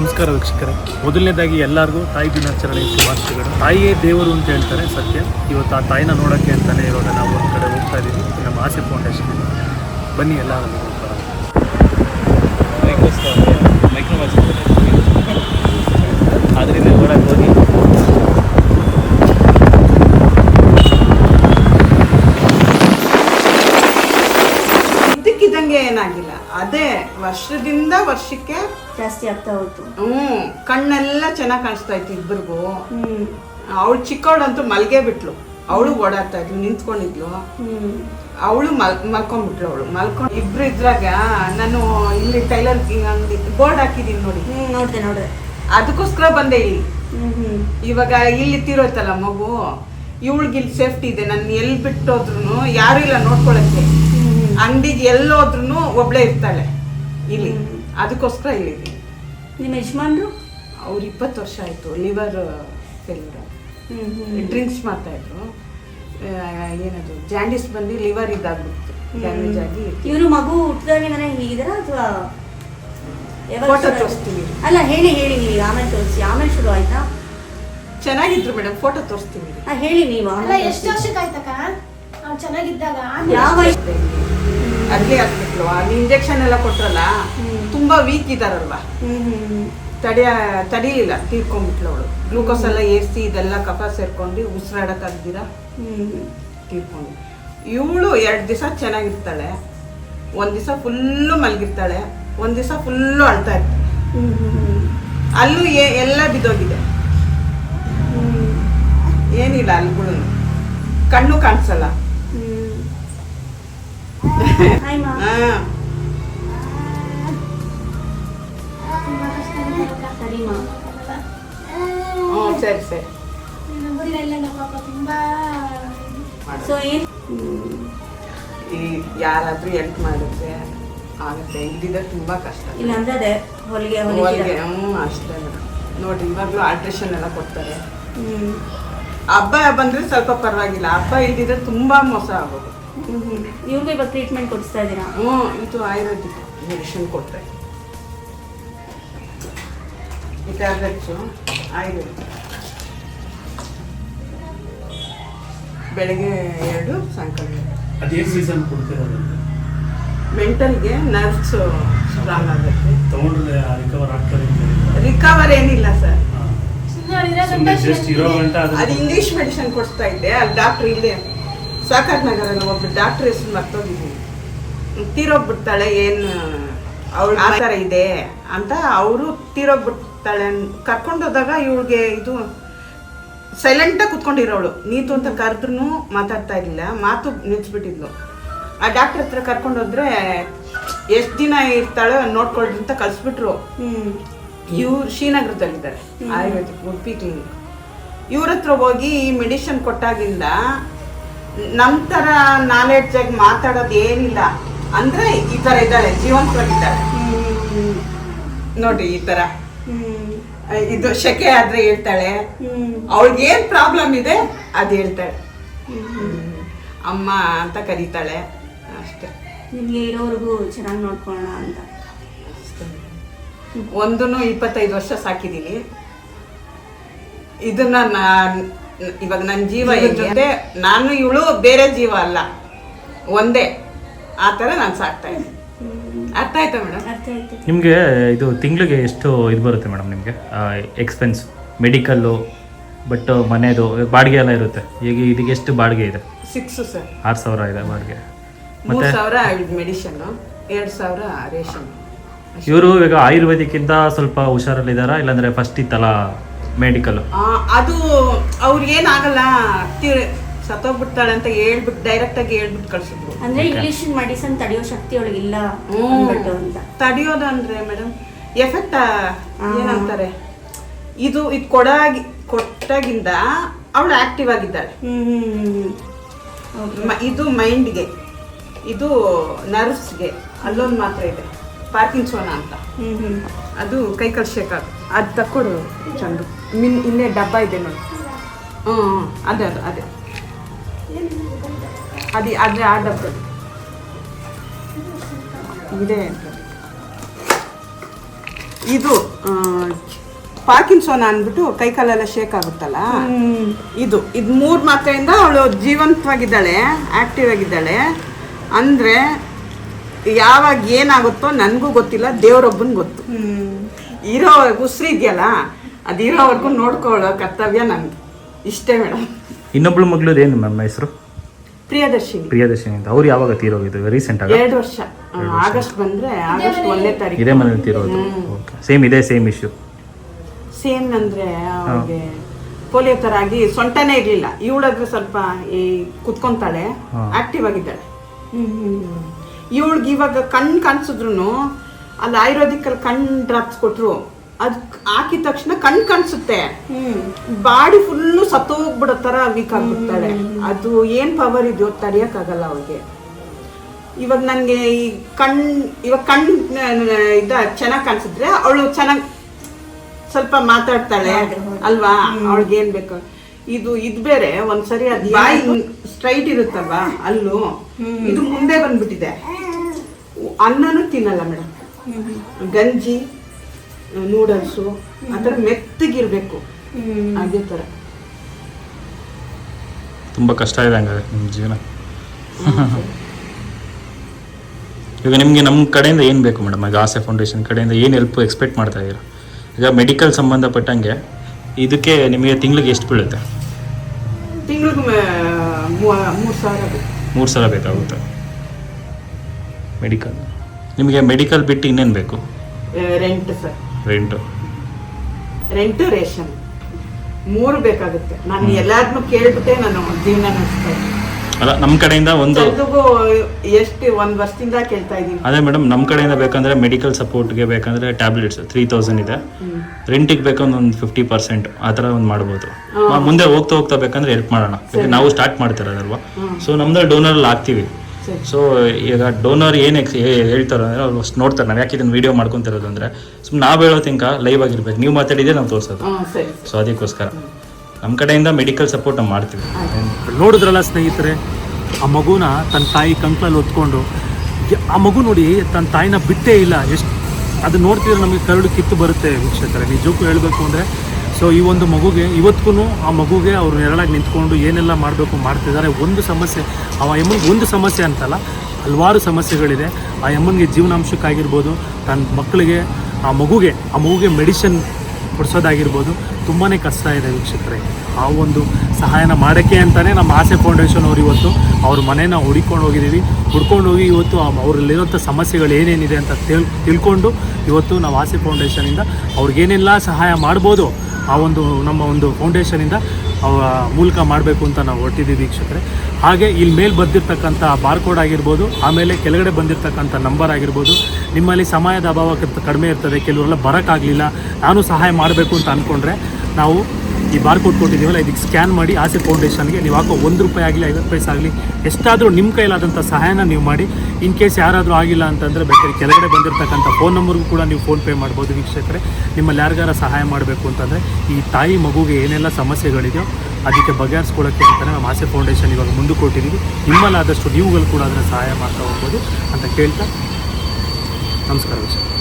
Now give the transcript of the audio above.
ನಮಸ್ಕಾರ ವೀಕ್ಷಕರೇ. ಮೊದಲನೇದಾಗಿ ಎಲ್ಲರಿಗೂ ತಾಯಿ ದಿನಾಚರಣೆ ಶುಭಾಶಯಗಳು. ತಾಯಿಯೇ ದೇವರು ಅಂತ ಹೇಳ್ತಾರೆ ಸತ್ಯ. ಇವತ್ತು ಆ ತಾಯಿನ ನೋಡೋಕ್ಕೆ ಅಂತಲೇ ಇವಾಗ ನಾವು ಒಂದು ಕಡೆ ಹೋಗ್ತಾ ಇದ್ದೀವಿ. ನಮ್ಮ ಆಸೆ ಫೌಂಡೇಶನ್ ಬನ್ನಿ ಎಲ್ಲರೂ ಅದರಿಂದ ನೋಡಕ್ಕೆ ಹೋಗಿ ಇದ್ದಕ್ಕಿದ್ದಂಗೆ ಏನಾಗಿಲ್ಲ ಅದೇ ವರ್ಷದಿಂದ ವರ್ಷಕ್ಕೆ ಜಾಸ್ತಿ ಆಗ್ತಾ ಹೋಯ್ತು. ಹ್ಞೂ ಕಣ್ಣೆಲ್ಲ ಚೆನ್ನಾಗಿ ಕಾಣಿಸ್ತಾ ಇತ್ತು ಇಬ್ಬರಿಗೂ ಹ್ಮ್. ಅವಳು ಚಿಕ್ಕವಳಂತೂ ಮಲ್ಗೆ ಬಿಟ್ಲು. ಅವಳು ಓಡಾಡ್ತಾ ಇದ್ಲು ನಿಂತ್ಕೊಂಡಿದ್ಲು. ಹ್ಮ್. ಅವಳು ಮಲ್ ಮಲ್ಕೊಂಡ್ಬಿಟ್ಲು ಅವಳು. ಮಲ್ಕೊಂಡು ಇಬ್ರು ಇದ್ರಾಗ ನಾನು ಇಲ್ಲಿ ಟೈಲರ್ ಅಂಗಡಿ ಬೋರ್ಡ್ ಹಾಕಿದೀನಿ ನೋಡಿ. ಹ್ಮ್ ನೋಡ್ದೆ ನೋಡ್ದೆ. ಅದಕ್ಕೋಸ್ಕರ ಬಂದೆ ಇಲ್ಲಿ. ಹ್ಮ್ ಹ್ಮ್. ಇವಾಗ ಇಲ್ಲಿ ತೀರೋಯ್ತಲ್ಲ ಮಗು ಇವಳಿಗೆ ಇಲ್ಲಿ ಸೇಫ್ಟಿ ಇದೆ. ನಾನು ಎಲ್ಲಿ ಬಿಟ್ಟೋದ್ರು ಯಾರು ಇಲ್ಲ ನೋಡ್ಕೊಳಕ್ಕೆ. ಅಂಗಡಿಗೆ ಎಲ್ಲೋದ್ರೂ ಒಬ್ಳೆ ಇರ್ತಾಳೆ ಇಲ್ಲಿ. ಅದಕ್ಕೋಸ್ಕರ ಇಲ್ಲಿದ್ದೀನಿ ನಿಮ್ಮ ಯಜಮಾನ್ರು? ಅವ್ರು ಇಪ್ಪತ್ತು ವರ್ಷ ಆಯಿತು ಲಿವರ್ ಫೇಲ್ಯೂರ್ ಡ್ರಿಂಕ್ಸ್ ಮಾಡ್ತಾಯಿದ್ರು ಏನದು ಜಾಂಡಿಸ್ ಬಂದು ಲಿವರ್ ಇದಾಗ್ಬಿಡ್ತು ಡ್ಯಾಮೇಜ್ ಆಗಿ. ಇವರು ಮಗು ಹುಟ್ಟಿದಾಗಿಂದನೇ ಹೀಗಿದಾರ ಅಥವಾ ಫೋಟೋ ತೋರಿಸ್ತೀವಿ ಅಲ್ಲ ಹೇಳಿ ಹೇಳಿ ನೀವು ಆಮೇಲೆ ತೋರಿಸಿ. ಆಮೇಲೆ ಶುರು ಆಯ್ತಾ? ಚೆನ್ನಾಗಿದ್ರು ಮೇಡಮ್ ಫೋಟೋ ತೋರಿಸ್ತೀನಿ. ಆ, ಹೇಳಿ ನೀವು ಅಲ್ಲ ಎಷ್ಟು ತೋರ್ಸಿ. ವರ್ಷಕ್ಕೆ ಆಯ್ತಕ್ಕ? ಅವ್ನು ಚೆನ್ನಾಗಿದ್ದಾಗ ಯಾವ ಅದ್ಲೇ ಹಾಸ್ಪಿಟ್ಲು ಅಲ್ಲಿ ಇಂಜೆಕ್ಷನ್ ಎಲ್ಲ ಕೊಟ್ರಲ್ಲ. ತುಂಬಾ ವೀಕ್ ಇದ್ದಾರಲ್ವ? ತಡೆಯ ತಡೀಲಿಲ್ಲ ತೀರ್ಕೊಂಡ್ಬಿಟ್ಲು ಅವಳು ಗ್ಲೂಕೋಸ್ ಎಲ್ಲ ಏರಿಸಿ ಇದೆಲ್ಲ ಕಫ ಸೇರ್ಕೊಂಡು ಉಸಿರಾಡಕ್ಕಾಗ್ದಿರ ತೀರ್ಕೊಂಡು ಇವಳು ಎರಡು ದಿವಸ ಚೆನ್ನಾಗಿರ್ತಾಳೆ ಒಂದು ದಿವಸ ಫುಲ್ಲು ಮಲಗಿರ್ತಾಳೆ ಒಂದು ದಿವಸ ಫುಲ್ಲು ಅಳ್ತಾ ಇರ್ತಾಳೆ. ಅಲ್ಲೂ ಏ ಎಲ್ಲ ಬಿದ್ದೋಗಿದೆ. ಏನಿಲ್ಲ ಅಲ್ಲಿಗಳು ಕಣ್ಣು ಕಾಣಿಸಲ್ಲ. ಹಾ. ಸರಿ ಸರಿ ಸೊ ಏನ್ ಈ ಯಾರಾದ್ರೂ ಹೆಲ್ಪ್ ಮಾಡಿದ್ರೆ ಆಗುತ್ತೆ. ಇಲ್ಲಿದ್ರೆ ತುಂಬಾ ಕಷ್ಟ. ಅದೇ ಹೊಲಿಗೆ ಹೊಲಿಗೆ. ಹ್ಞೂ ಅಷ್ಟೇ. ನೋಡಿ ಇವಾಗಲೂ ಆಲ್ಟ್ರೇಷನ್ ಎಲ್ಲ ಕೊಡ್ತಾರೆ. ಹಬ್ಬ ಬಂದ್ರೆ ಸ್ವಲ್ಪ ಪರವಾಗಿಲ್ಲ. ಹಬ್ಬ ಇಲ್ದಿದ್ರೆ ತುಂಬಾ ಮೋಸ ಆಗೋದು. ಇವ್ರಿಗೂ ಇವಾಗ ಟ್ರೀಟ್ಮೆಂಟ್ ಕೊಡಿಸ್ತಾ ಇದ್ದೀರಾ? ಹ್ಞೂ ಇದು ಆಯುರ್ವೇದಿಕ್ ಮೆಡಿಸಿನ್ ಕೊಡ್ತಾರೆ. ಈ ಟ್ಯಾಬ್ಲೆಟ್ಸು ಆಯುರ್ವೇದಿಕ್. ಬೆಳಗ್ಗೆ ಎರಡು ಸಾಯಂಕಾಲ ಅದೇ ಸೀಸನ್ ಮೆಂಟಲ್ಗೆ ನರ್ವ್ಸ್ ಸ್ಟ್ರಾಂಗ್ ಆಗುತ್ತೆ. ತೊಗೊಂಡ್ರೆ ರಿಕವರ್ ಆಗ್ತಾರೆ ರಿಕವರ್ ಏನಿಲ್ಲ ಸರ್. ಹಾ. ಸುಮ್ಮನೆ ಅಳಿರೋ ಇರೋ ಗಂಟ ಅದು ಇಂಗ್ಲೀಷ್ ಮೆಡಿಸಿನ್ ಕೊಡಿಸ್ತಾ ಇದ್ದೆ. ಅಲ್ಲಿ ಡಾಕ್ಟ್ರ್ ಇಲ್ಲೇ ಸಾಕಾರ್ ನಗರಲ್ಲಿ ಒಬ್ಬ ಡಾಕ್ಟ್ರ್ ಹೆಸರು ಮರ್ತೋಗಿದ್ದೀನಿ. ತೀರೋಗ್ಬಿಡ್ತಾಳೆ ಏನು ಅವಳು ಆ ಥರ ಇದೆ ಅಂತ ಅವರು ತೀರೋಗ್ಬಿಡ್ತಾಳೆ ಕರ್ಕೊಂಡೋದಾಗ ಇವಳಿಗೆ ಇದು ಸೈಲೆಂಟಾಗಿ ಕುತ್ಕೊಂಡಿರೋಳು. ನೀತು ಅಂತ ಕರೆದ್ರೂ ಮಾತಾಡ್ತಾ ಇರಲಿಲ್ಲ. ಮಾತು ನಿಲ್ಸ್ಬಿಟ್ಟಿದ್ಲು. ಆ ಡಾಕ್ಟರ್ ಹತ್ರ ಕರ್ಕೊಂಡೋದ್ರೆ ಎಷ್ಟು ದಿನ ಇರ್ತಾಳೆ ನೋಡ್ಕೊಳ್ರಿ ಅಂತ ಕಳಿಸ್ಬಿಟ್ರು. ಇವ್ರು ಶ್ರೀನಗರದಲ್ಲಿದ್ದಾರೆ. ಆಯುರ್ವೇದಿಕ್ ಉಡುಪಿ ಕ್ಲಿನಿಕ್ ಇವ್ರ ಹತ್ರ ಹೋಗಿ ಈ ಮೆಡಿಸಿನ್ ಕೊಟ್ಟಾಗಿಂದ ನಮ್ಮ ಥರ ನಾಲೆಡ್ಜಾಗಿ ಮಾತಾಡೋದು ಏನಿಲ್ಲ. ಅಂದರೆ ಈ ಥರ ಇದ್ದಾಳೆ ಜೀವಂತವಾಗಿದ್ದಾಳೆ. ನೋಡ್ರಿ ಈ ಥರ ಇದು ಶೆಕೆ ಆದ್ರೆ ಹೇಳ್ತಾಳೆ. ಅವಳಿಗೆ ಏನ್ ಪ್ರಾಬ್ಲಮ್ ಇದೆ ಅದು ಹೇಳ್ತಾಳೆ. ಅಮ್ಮ ಅಂತ ಕರೀತಾಳೆ. ಅಷ್ಟೇ. ನಿಮ್ಗೆ ಇರೋವರೆಗೂ ಚೆನ್ನಾಗಿ ನೋಡ್ಕೊಳ್ಳೋಣ ಅಂತ. ಒಂದು ಇಪ್ಪತ್ತೈದು ವರ್ಷ ಸಾಕಿದ್ದೀನಿ ಇದನ್ನ ನಾ ಇವಾಗ ನನ್ನ ಜೀವ ಜೊತೆ ನಾನು ಇವಳು ಬೇರೆ ಜೀವ ಅಲ್ಲ. ಒಂದೇ. ಆ ಥರ ನಾನು ಸಾಕ್ತಾ ಇದ್ದೀನಿ. ಅರ್ಥ ಆಯ್ತಾ ಮೇಡಮ್? ಅರ್ಥ ಆಯ್ತು. ನಿಮಗೆ ಇದು ತಿಂಗಳಿಗೆ ಎಷ್ಟು ಇದು ಬರುತ್ತೆ ಮೇಡಮ್ ನಿಮಗೆ? ಎಕ್ಸ್ಪೆನ್ಸ್ ಮೆಡಿಕಲ್ಲು ಬಟ್ ಮನೆದು ಬಾಡಿಗೆ ಎಲ್ಲ ಇರುತ್ತೆ. ಈಗ ಇದಕ್ಕೆ ಎಷ್ಟು ಬಾಡಿಗೆ ಇದೆ? Six sir. ಆರು ಸಾವಿರ ಇದೆ ಬಾಡಿಗೆ. ಮೂರು ಮತ್ತೆ ಸಾವಿರ ಮೆಡಿಷನ್ನು ಎರಡು ಸಾವಿರ ರೇಷನ್. ಇವರು ಈಗ ಆಯುರ್ವೇದಿಕ್ಕಿಂತ ಸ್ವಲ್ಪ ಹುಷಾರಲ್ಲಿದ್ದಾರಾ ಇಲ್ಲಾಂದ್ರೆ ಫಸ್ಟ್ ಇತ್ತಲ್ಲ ಮೆಡಿಕಲ್ ಅದು ಅವ್ರಿಗೇನಾಗಲ್ಲ. ಸತ್ತೋಗ್ಬಿಡ್ತಾಳೆ ಅಂತ ಹೇಳ್ಬಿಟ್ಟು ಡೈರೆಕ್ಟಾಗಿ ಹೇಳ್ಬಿಟ್ಟು ಕಳ್ಸಿದ್ರು. ಅಂದ್ರೆ ಇಂಗ್ಲಿಷ್ ಮೆಡಿಸನ್ ತಡೆಯೋ ಶಕ್ತಿ ಅವಳಿಗೆ ಇಲ್ಲ ಅಂದ್ಬಿಟ್ಟು ಅಂತ. ತಡೆಯೋದು ಅಂದ್ರೆ ಮೇಡಮ್ ಎಫೆಕ್ಟ್ ಏನಂತಾರೆ? ಇದು ಇದು ಕೊಡಾಗಿ ಕೊಟ್ಟಾಗಿಂದ ಅವಳು ಆಕ್ಟಿವ್ ಆಗಿದ್ದಾಳೆ. ಇದು ಮೈಂಡ್ಗೆ ಇದು ನರ್ವ್ಸ್ಗೆ ಅಲ್ಲೊಂದು ಮಾತ್ರ ಇದೆ. ಪಾರ್ಕಿನ್ಸೋನ ಅಂತ. ಅದು ಕೈ ಕಲ್ ಅದು ತಕ್ಕೊಡು ಚಂದು. ಮಿನ್ ಇಲ್ಲೇ ಡಬ್ಬ ಇದೆ ನೋಡಿ. ಹ್ಞೂ ಹ್ಞೂ ಅದೇ ಅದು ಅದೇ. ಅದೇ ಅದೇ ಆ ಡಬ್ಬ. ಇದೆ ಇದು ಪಾರ್ಕಿನ್ಸೋನ ಅಂದ್ಬಿಟ್ಟು ಕೈ ಕಾಲೆಲ್ಲ ಶೇಕ್ ಆಗುತ್ತಲ್ಲ? ಇದು ಇದು ಮೂರು ಮಾತ್ರೆಯಿಂದ ಅವಳು ಜೀವಂತವಾಗಿದ್ದಾಳೆ ಆಕ್ಟಿವ್ ಆಗಿದ್ದಾಳೆ. ಅಂದರೆ ಯಾವಾಗ ಏನಾಗುತ್ತೋ ನನಗೂ ಗೊತ್ತಿಲ್ಲ ದೇವರೊಬ್ಬನ ಗೊತ್ತು. ಇರೋ ಉಸಿರಿದೆಯಲ್ಲ ಅದು ಇರೋವರೆಗೂ ನೋಡ್ಕೊಳ್ಳೋ ಕರ್ತವ್ಯ ನನ್ಗೆ. ಇಷ್ಟೇ ಮೇಡಮ್. ಇನ್ನೊಬ್ಳು ಮಗಳು ಏನು ಮ್ಯಾಮ್ ಹೆಸರು? ಪ್ರಿಯದರ್ಶಿನಿ. ಪ್ರಿಯದರ್ಶಿನಿ ಅಂತ. ಅವ್ರು ಯಾವಾಗ ತೀರೋಗಿದ್ದು ರೀಸೆಂಟ್ ಆಗಿ? ಎರಡು ವರ್ಷ. ಆಗಸ್ಟ್ ಬಂದ್ರೆ ಆಗಸ್ಟ್ ಒಂದನೇ ತಾರೀಕು. ಇದೇ ಮನೇಲಿ ತೀರೋದು. ಓಕೆ. ಸೇಮ್ ಇದೆ ಸೇಮ್ ಇಶ್ಯೂ ಸೇಮ್ ಅಂದ್ರೆ ಅವ್ರಿಗೆ ಪೋಲಿಯೋ ತರ ಆಗಿ ಸೊಂಟನೇ ಇರ್ಲಿಲ್ಲ. ಇವಳಾದ್ರೆ ಸ್ವಲ್ಪ ಈ ಕುತ್ಕೊಂತಾಳೆ ಆಕ್ಟಿವ್ ಆಗಿದ್ದಾಳೆ. ಇವಳಿಗೆ ಇವಾಗ ಕಣ್ ಕಾಣಿಸಿದ್ರು ಅಲ್ಲಿ ಆಯುರ್ವೇದಿಕ್ ಅಲ್ಲಿ ಕಣ್ ಡ್ರಾಪ್ಸ್ ಕೊಟ್ರು ಅದ್ ಹಾಕಿದ ತಕ್ಷಣ ಕಣ್ ಕಾಣಿಸುತ್ತೆ. ಬಾಡಿ ಫುಲ್ಲು ಸತ್ತೋಗ್ಬಿಡೋ ತರ ವೀಕ್ ಆಗ್ಬಿಡ್ತಾಳೆ. ಅದು ಏನ್ ಪವರ್ ಇದೆಯೋ ತಡಿಯಕ್ಕಾಗಲ್ಲ ಅವ್ರಿಗೆ ಇವಾಗ ನನಗೆ ಈ ಕಣ್ ಇವಾಗ ಕಣ್ ಇದ ಚೆನ್ನಾಗಿ ಕಾಣಿಸಿದ್ರೆ ಅವಳು ಚೆನ್ನಾಗಿ ಸ್ವಲ್ಪ ಮಾತಾಡ್ತಾಳೆ ಅಲ್ವಾ? ಅವಳಿಗೆ ಏನ್ ಬೇಕು? ಇದು ಇದ್ ಬೇರೆ ಒಂದ್ಸರಿ ಅದ್ ಬಾಯಿ ಸ್ಟ್ರೈಟ್ ಇರುತ್ತಲ್ವಾ ಅಲ್ಲೂ? ಇದು ಮುಂದೆ ಬಂದ್ಬಿಟ್ಟಿದೆ. ಅನ್ನನೂ ತಿನ್ನಲ್ಲ ಮೇಡಮ್ ಗಂಜಿ ನೂಡಲ್ಸು ಆ ಥರ ಮೆತ್ತಗಿರಬೇಕು. ಅದೇ ಥರ. ತುಂಬ ಕಷ್ಟ ಇದೆ ಹಂಗಾದ್ರೆ ನಿಮ್ಮ ಜೀವನ. ಈಗ ನಿಮಗೆ ನಮ್ಮ ಕಡೆಯಿಂದ ಏನು ಬೇಕು ಮೇಡಮ್ ಈಗ ಆಸೆ ಫೌಂಡೇಶನ್ ಕಡೆಯಿಂದ ಏನು ಹೆಲ್ಪ್ ಎಕ್ಸ್ಪೆಕ್ಟ್ ಮಾಡ್ತಾ ಇದ್ದೀರಾ? ಈಗ ಮೆಡಿಕಲ್ ಸಂಬಂಧಪಟ್ಟಂಗೆ ಇದಕ್ಕೆ ನಿಮಗೆ ತಿಂಗಳಿಗೆ ಎಷ್ಟು ಬೀಳುತ್ತೆ? ತಿಂಗಳಿಗೆ ಮೂರು ಸಾವಿರ ಮೂರು ಸಲ ಬೇಕಾಗುತ್ತೆ ಮೆಡಿಕಲ್ ನಿಮಗೆ ಮೆಡಿಕಲ್ ಬಿಟ್ಟು ಇನ್ನೇನು ಬೇಕು? Rent sir. Rent rent ration ಮೂರು ಬೇಕಾಗುತ್ತೆ. ನಾನು ಎಲ್ಲಾದ್ನೂ ಕೇಳ್ಬಿಟ್ಟೆ ನಾನು ಜೀವನ ನಡೆಸ್ತಾ ಇದ್ದೀನಿ ಅಲ್ಲ ನಮ್ಮ ಕಡೆಯಿಂದ ಒಂದು ಎಷ್ಟು ಒಂದು ವರ್ಷದಿಂದ ಕೇಳ್ತಾ ಇದ್ದೀನಿ. ಅದೇ ಮೇಡಮ್ ನಮ್ಮ ಕಡೆಯಿಂದ ಬೇಕಂದ್ರೆ ಮೆಡಿಕಲ್ ಸಪೋರ್ಟ್ಗೆ ಬೇಕಂದ್ರೆ ಟ್ಯಾಬ್ಲೆಟ್ಸ್ ತ್ರೀ ತೌಸಂಡ್ ಇದೆ. ರೆಂಟಿಗೆ ಬೇಕಂದ್ರೆ ಒಂದು ಫಿಫ್ಟಿ ಪರ್ಸೆಂಟ್ ಆ ಥರ ಒಂದು ಮಾಡ್ಬೋದು. ಮುಂದೆ ಹೋಗ್ತಾ ಹೋಗ್ತಾ ಬೇಕಂದ್ರೆ ಹೆಲ್ಪ್ ಮಾಡೋಣ. ನಾವು ಸ್ಟಾರ್ಟ್ ಮಾಡ್ತಿರೋದಲ್ವಾ? ಸೊ ನಮ್ದು ಡೋನರಲ್ಲಿ ಹಾಕ್ತೀವಿ. ಸೊ ಈಗ ಡೋನರ್ ಏನು ಎಕ್ಸ್ ಹೇಳ್ತಾರೆ ಅಂದರೆ ಅವ್ರು ಅಷ್ಟು ನೋಡ್ತಾರೆ. ನಾವು ಯಾಕೆ ಇದನ್ನು ವೀಡಿಯೋ ಮಾಡ್ಕೊತಿರೋದು ಅಂದರೆ ಸುಮ್ಮನೆ ನಾವು ಹೇಳೋ ತಿಂಕ ಲೈವ್ ಆಗಿರ್ಬೇಕು. ನೀವು ಮಾತಾಡಿದ್ರೆ ನಾವು ತೋರಿಸೋದು. ಸೊ ಅದಕ್ಕೋಸ್ಕರ. ನಮ್ಮ ಕಡೆಯಿಂದ ಮೆಡಿಕಲ್ ಸಪೋರ್ಟ್ ನಾವು ಮಾಡ್ತೀವಿ. ನೋಡಿದ್ರಲ್ಲ ಸ್ನೇಹಿತರೆ ಆ ಮಗುನ ತನ್ನ ತಾಯಿ ಕಂಕ್ಲಲ್ಲಿ ಹೊತ್ಕೊಂಡು ಆ ಮಗು ನೋಡಿ ತನ್ನ ತಾಯಿನ ಬಿಟ್ಟೇ ಇಲ್ಲ. ಎಷ್ಟು ಅದು ನೋಡ್ತಿದ್ರೆ ನಮಗೆ ಕರಡು ಕಿತ್ತು ಬರುತ್ತೆ ವೀಕ್ಷಕರೇ. ನಿಜಕ್ಕೂ ಹೇಳಬೇಕು ಅಂದರೆ ಸೊ ಈ ಒಂದು ಮಗುಗೆ ಇವತ್ತಿಗೂ ಆ ಮಗುಗೆ ಅವರು ನೆರಳಾಗಿ ನಿಂತ್ಕೊಂಡು ಏನೆಲ್ಲ ಮಾಡಬೇಕು ಮಾಡ್ತಿದ್ದಾರೆ. ಒಂದು ಸಮಸ್ಯೆ ಆ ಎಮ್ಮನಿಗೆ ಒಂದು ಸಮಸ್ಯೆ ಅಂತಲ್ಲ, ಹಲವಾರು ಸಮಸ್ಯೆಗಳಿದೆ. ಆ ಎಮ್ಮನಿಗೆ ಜೀವನಾಂಶಕ್ಕಾಗಿರ್ಬೋದು, ತನ್ನ ಮಕ್ಕಳಿಗೆ, ಆ ಮಗುಗೆ ಆ ಮಗುಗೆ ಮೆಡಿಷನ್ ಕೊಡಿಸೋದಾಗಿರ್ಬೋದು ತುಂಬಾ ಕಷ್ಟ ಇದೆ ವೀಕ್ಷಕರೇ. ಆ ಒಂದು ಸಹಾಯನ ಮಾಡೋಕ್ಕೆ ಅಂತಲೇ ನಮ್ಮ ಆಸೆ ಫೌಂಡೇಶನ್ ಅವರು ಇವತ್ತು, ಅವ್ರ ಮನೇನ ಹುಡುಕೊಂಡು ಹೋಗಿದ್ದೀವಿ. ಹುಡ್ಕೊಂಡು ಹೋಗಿ ಇವತ್ತು ಅವರಲ್ಲಿರೋಂಥ ಸಮಸ್ಯೆಗಳು ಏನೇನಿದೆ ಅಂತ ತಿಳ್, ತಿಳ್ಕೊಂಡು ಇವತ್ತು ನಾವು ಆಸೆ ಫೌಂಡೇಶನಿಂದ ಅವ್ರಿಗೇನೆಲ್ಲ ಸಹಾಯ ಮಾಡ್ಬೋದು. ಆ ಒಂದು ನಮ್ಮ ಒಂದು ಫೌಂಡೇಶನಿಂದ ಮೂಲಕ ಮಾಡಬೇಕು ಅಂತ ನಾವು ಹೊರಟಿದ್ದೀವಿ ವೀಕ್ಷಕರೇ. ಹಾಗೆ ಇಲ್ಲಿ ಮೇಲೆ ಬಂದಿರತಕ್ಕಂಥ ಬಾರ್ಕೋಡ್ ಆಗಿರ್ಬೋದು, ಆಮೇಲೆ ಕೆಳಗಡೆ ಬಂದಿರತಕ್ಕಂಥ ನಂಬರ್ ಆಗಿರ್ಬೋದು, ನಿಮ್ಮಲ್ಲಿ ಸಮಯದ ಅಭಾವ ಕಡಿಮೆ ಇರ್ತದೆ, ಕೆಲವರೆಲ್ಲ ಬರೋಕ್ಕಾಗಲಿಲ್ಲ, ನಾನು ಸಹಾಯ ಮಾಡಬೇಕು ಅಂತ ಅಂದ್ಕೊಂಡ್ರೆ ನಾವು ಈ ಬಾರ್ಕೋಡ್ ಕೊಟ್ಟಿದ್ದೀವಲ್ಲ, ಇದಕ್ಕೆ ಸ್ಕ್ಯಾನ್ ಮಾಡಿ ಆಸೆ ಫೌಂಡೇಶನ್ಗೆ ನೀವು ಹಾಕೋ ಒಂದು ರೂಪಾಯಿ ಆಗಲಿ, ಐವತ್ತು ಪೈಸೆ ಆಗಲಿ ಎಷ್ಟಾದರೂ ನಿಮ್ಮ ಕೈಲಾದಂಥ ಸಹಾಯನ ನೀವು ಮಾಡಿ. ಇನ್ ಕೇಸ್ ಯಾರಾದರೂ ಆಗಿಲ್ಲ ಅಂತಂದರೆ ಬೇಕಾದ್ರೆ ಕೆಳಗಡೆ ಬಂದಿರತಕ್ಕಂಥ ಫೋನ್ ನಂಬರ್ಗೂ ಕೂಡ ನೀವು ಫೋನ್ಪೇ ಮಾಡ್ಬೋದು ವೀಕ್ಷಕರೇ. ನಿಮ್ಮಲ್ಲಿ ಯಾರಿಗಾರ ಸಹಾಯ ಮಾಡಬೇಕು ಅಂತಂದರೆ ಈ ತಾಯಿ ಮಗುಗೆ ಏನೆಲ್ಲ ಸಮಸ್ಯೆಗಳಿದೆಯೋ ಅದಕ್ಕೆ ಬಗೆಹರಿಸ್ಕೊಳ್ಳೋಕ್ಕೆ ಅಂತಲೇ ನಮ್ಮ ಆಸೆ ಫೌಂಡೇಶನ್ ಇವಾಗ ಮುಂದೆ ಕೊಟ್ಟಿದ್ದೀವಿ. ನಿಮ್ಮಲ್ಲಾದಷ್ಟು ನೀವುಗಳು ಕೂಡ ಅದನ್ನು ಸಹಾಯ ಮಾಡ್ತಾ ಹೋಗ್ಬೋದು ಅಂತ ಕೇಳ್ತಾ ನಮಸ್ಕಾರ ವೀಕ್ಷಕರೇ.